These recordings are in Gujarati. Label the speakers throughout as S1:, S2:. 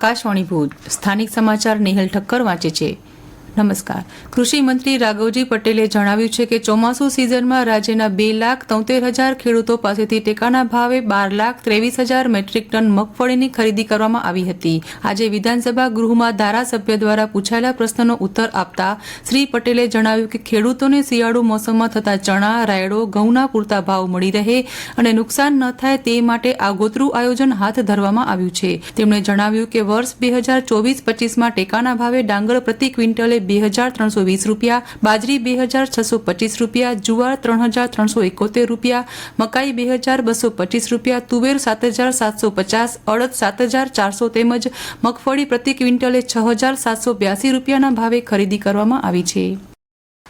S1: આકાશવાણી ભુજ. સ્થાનિક સમાચાર નેહલ ઠક્કર વાંચે છે. નમસ્કાર. કૃષિ મંત્રી રાઘવજી પટેલે જણાવ્યું છે કે ચોમાસુ સિઝનમાં રાજ્યના બે લાખ તોતેર હજાર ખેડૂતો પાસેથી ટેકાના ભાવે બાર લાખ ત્રેવીસ હજાર મેટ્રિક ટન મગફળીની ખરીદી કરવામાં આવી હતી. આજે વિધાનસભા ગૃહમાં ધારાસભ્ય દ્વારા પૂછાયેલા પ્રશ્નનો ઉત્તર આપતા શ્રી પટેલે જણાવ્યું કે ખેડૂતોને શિયાળુ મોસમમાં થતા ચણા, રાયડો, ઘઉંના પૂરતા ભાવ મળી રહે અને નુકસાન ન થાય તે માટે આગોતરું આયોજન હાથ ધરવામાં આવ્યું છે. તેમણે જણાવ્યું કે વર્ષ બે હજાર ચોવીસ પચીસમાં ટેકાના ભાવે ડાંગર પ્રતિ ક્વિન્ટલે બે હજાર ત્રણસો વીસ રૂપિયા, બાજરી બે હજાર છસો પચીસ રૂપિયા, જુવાર ત્રણ હજાર ત્રણસો એકોતેર રૂપિયા, મકાઈ બે હજાર બસો પચીસ રૂપિયા, તુવેર સાત હજાર સાતસો પચાસ, અડદ સાત હજાર ચારસો તેમજ મગફળી પ્રતિ ક્વિન્ટલે છ હજાર સાતસો બ્યાસી રૂપિયાના ભાવે ખરીદી કરવામાં આવી છે.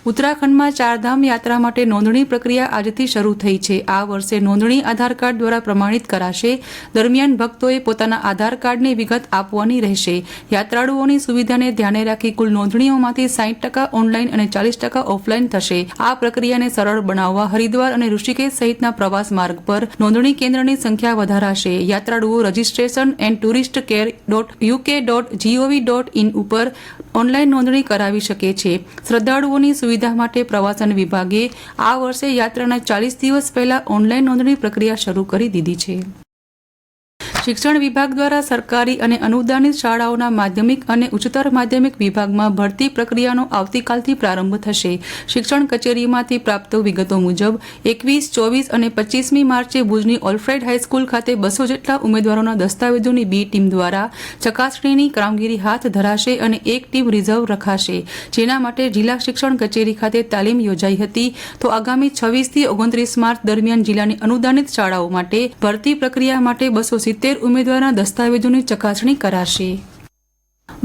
S1: ઉત્તરાખંડમાં ચારધામ યાત્રા માટે નોંધણી પ્રક્રિયા આજથી શરૂ થઈ છે. આ વર્ષે નોંધણી આધાર કાર્ડ દ્વારા પ્રમાણિત કરાશે. દરમિયાન ભક્તોએ પોતાના આધાર કાર્ડની વિગત આપવાની રહેશે. યાત્રાળુઓની સુવિધાને ધ્યાને રાખી કુલ નોંધણીઓમાંથી સાઈઠ ટકા ઓનલાઈન અને ચાલીસ ટકા ઓફલાઈન થશે. આ પ્રક્રિયાને સરળ બનાવવા હરિદ્વાર અને ઋષિકેશ સહિતના પ્રવાસ માર્ગ પર નોંધણી કેન્દ્રની સંખ્યા વધારાશે. યાત્રાળુઓ registration and tourist care dot UK dot gov dot in ઉપર ઓનલાઈન નોંધણી કરાવી શકે છે. શ્રદ્ધાળુઓની સુવિધા માટે પ્રવાસન વિભાગે આ વર્ષે યાત્રાના ચાલીસ દિવસ પહેલા ઓનલાઈન નોંધણી પ્રક્રિયા શરૂ કરી દીધી છે. શિક્ષણ વિભાગ દ્વારા સરકારી અને અનુદાનિત શાળાઓના માધ્યમિક અને ઉચ્ચતર માધ્યમિક વિભાગમાં ભરતી પ્રક્રિયાનો આવતીકાલથી પ્રારંભ થશે. શિક્ષણ કચેરીમાંથી પ્રાપ્ત વિગતો મુજબ, એકવીસ, ચોવીસ અને પચીસમી માર્ચે ભુજની ઓલ્ફ્રેડ હાઈસ્કૂલ ખાતે બસો જેટલા ઉમેદવારોના દસ્તાવેજોની બી ટીમ દ્વારા ચકાસણીની કામગીરી હાથ ધરાશે અને એક ટીમ રિઝર્વ રખાશે, જેના માટે જિલ્લા શિક્ષણ કચેરી ખાતે તાલીમ યોજાઈ હતી. તો આગામી છવ્વીસથી ઓગણત્રીસ માર્ચ દરમિયાન જિલ્લાની અનુદાનિત શાળાઓ માટે ભરતી પ્રક્રિયા માટે બસો સિત્તેર ઉમેદવારના દસ્તાવેજોની ચકાસણી કરાશે.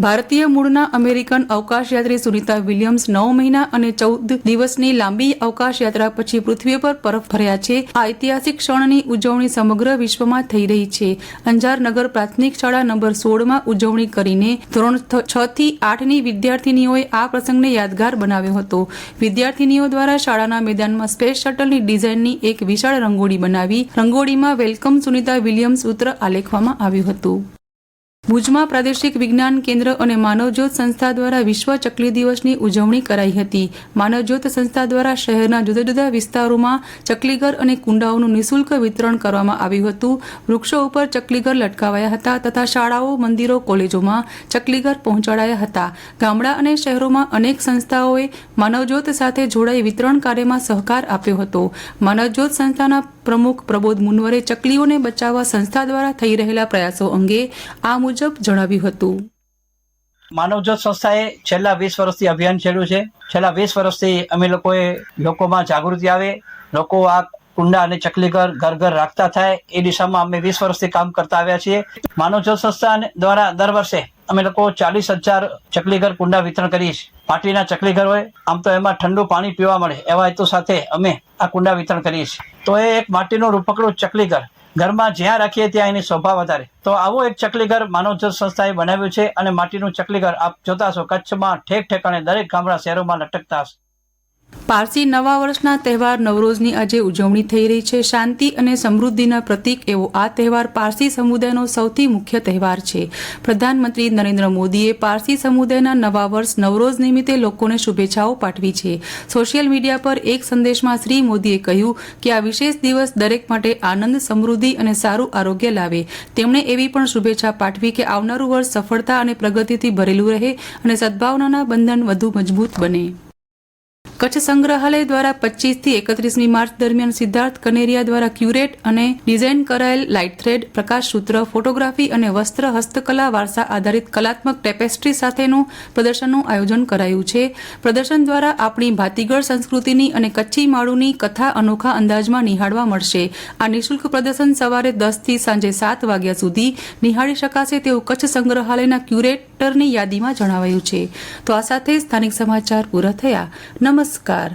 S1: ભારતીય મૂળના અમેરિકન અવકાશયાત્રી સુનિતા વિલિયમ્સ નવ મહિના અને ચૌદ દિવસની લાંબી અવકાશ યાત્રા પછી પૃથ્વી પર પરત ફર્યા છે. આ ઐતિહાસિક ક્ષણની ઉજવણી સમગ્ર વિશ્વમાં થઈ રહી છે. અંજાર નગર પ્રાથમિક શાળા નંબર સોળમાં ઉજવણી કરીને ધોરણ છ થી આઠની વિદ્યાર્થીનીઓએ આ પ્રસંગને યાદગાર બનાવ્યો હતો. વિદ્યાર્થીનીઓ દ્વારા શાળાના મેદાનમાં સ્પેસ શટલની ડિઝાઇનની એક વિશાળ રંગોળી બનાવી રંગોળીમાં વેલકમ સુનિતા વિલિયમ્સ સૂત્ર આલેખવામાં આવ્યું હતું. ભુજમાં પ્રાદેશિક વિજ્ઞાન કેન્દ્ર અને માનવજ્યોત સંસ્થા દ્વારા વિશ્વ ચકલી દિવસની ઉજવણી કરાઈ હતી. માનવજ્યોત સંસ્થા દ્વારા શહેરના જુદા જુદા વિસ્તારોમાં ચકલીઘર અને કુંડાઓનું નિઃશુલ્ક વિતરણ કરવામાં આવ્યું હતું. વૃક્ષો ઉપર ચકલીઘર લટકાવાયા હતા તથા શાળાઓ, મંદિરો, કોલેજોમાં ચકલીઘર પહોંચાડાયા હતા. ગામડા અને શહેરોમાં અનેક સંસ્થાઓએ માનવજ્યોત સાથે જોડાઈ વિતરણ કાર્યમાં સહકાર આપ્યો હતો. માનવજ્યોત સંસ્થાના પ્રમુખ પ્રબોધ મુનવરે ચકલીઓને બચાવવા સંસ્થા દ્વારા થઈ રહેલા પ્રયાસો અંગે આ મુજબ જણાવ્યું હતું.
S2: માનવજ્યોત સંસ્થાએ છેલ્લા વીસ વર્ષથી અભિયાન છેડ્યું છે. છેલ્લા વીસ વર્ષથી અમે લોકોએ લોકોમાં જાગૃતિ આવે, લોકો આ કુંડા અને ચકલીઘર ઘર ઘર રાખતા થાય એ દિશામાં અમે વીસ વર્ષથી કામ કરતા આવ્યા છીએ. માનવજ્યોત સંસ્થા દ્વારા દર વર્ષે અમે લોકો ચાલીસ હજાર ચકલીઘર કુંડા વિતરણ કરીએ છીએ. માટીના ચકલીઘર હોય, આમ તો એમાં ઠંડુ પાણી પીવા મળે, એવા હેતુ સાથે અમે આ કુંડા વિતરણ કરીએ છીએ. તો એ એક માટીનું રૂપકડું ચકલીઘર ઘરમાં જ્યાં રાખીએ ત્યાં એની શોભા વધારે. તો આવું એક ચકલીઘર માનવજ્યોત સંસ્થાએ બનાવ્યું છે અને માટીનું ચકલીઘર આપ જોતા હશો કચ્છમાં ઠેક ઠેકાણે દરેક ગામડા શહેરોમાં લટકતા હશે.
S1: પારસી નવા વર્ષના તહેવાર નવરોઝની આજે ઉજવણી થઈ રહી છે. શાંતિ અને સમૃદ્ધિના પ્રતીક એવો આ તહેવાર પારસી સમુદાયનો સૌથી મુખ્ય તહેવાર છે. પ્રધાનમંત્રી નરેન્દ્ર મોદીએ પારસી સમુદાયના નવા વર્ષ નવરોઝ નિમિત્તે લોકોને શુભેચ્છાઓ પાઠવી છે. સોશિયલ મીડિયા પર એક સંદેશમાં શ્રી મોદીએ કહ્યું કે આ વિશેષ દિવસ દરેક માટે આનંદ, સમૃદ્ધિ અને સારું આરોગ્ય લાવે. તેમણે એવી પણ શુભેચ્છા પાઠવી કે આવનારું વર્ષ સફળતા અને પ્રગતિથી ભરેલું રહે અને સદભાવનાના બંધન વધુ મજબૂત બને. કચ્છ સંગ્રહાલય દ્વારા પચીસથી એકત્રીસમી માર્ચ દરમિયાન સિદ્ધાર્થ કનેરિયા દ્વારા ક્યુરેટ અને ડિઝાઇન કરાયેલ લાઇટ થ્રેડ, પ્રકાશ સૂત્ર, ફોટોગ્રાફી અને વસ્ત્ર હસ્તકલા વારસા આધારિત કલાત્મક ટેપેસ્ટ્રી સાથેનું પ્રદર્શનનું આયોજન કરાયું છે. પ્રદર્શન દ્વારા આપણી ભાતીગળ સંસ્કૃતિની અને કચ્છી માળુની કથા અનોખા અંદાજમાં નિહાળવા મળશે. આ નિઃશુલ્ક પ્રદર્શન સવારે દસથી સાંજે સાત વાગ્યા સુધી નિહાળી શકાશે તેવું કચ્છ સંગ્રહાલયના ક્યુરેટરની યાદીમાં જણાવાયું છે. તો આ સાથે સ્થાનિક સમાચાર પૂરા થયા. નમસ્કાર. नमस्कार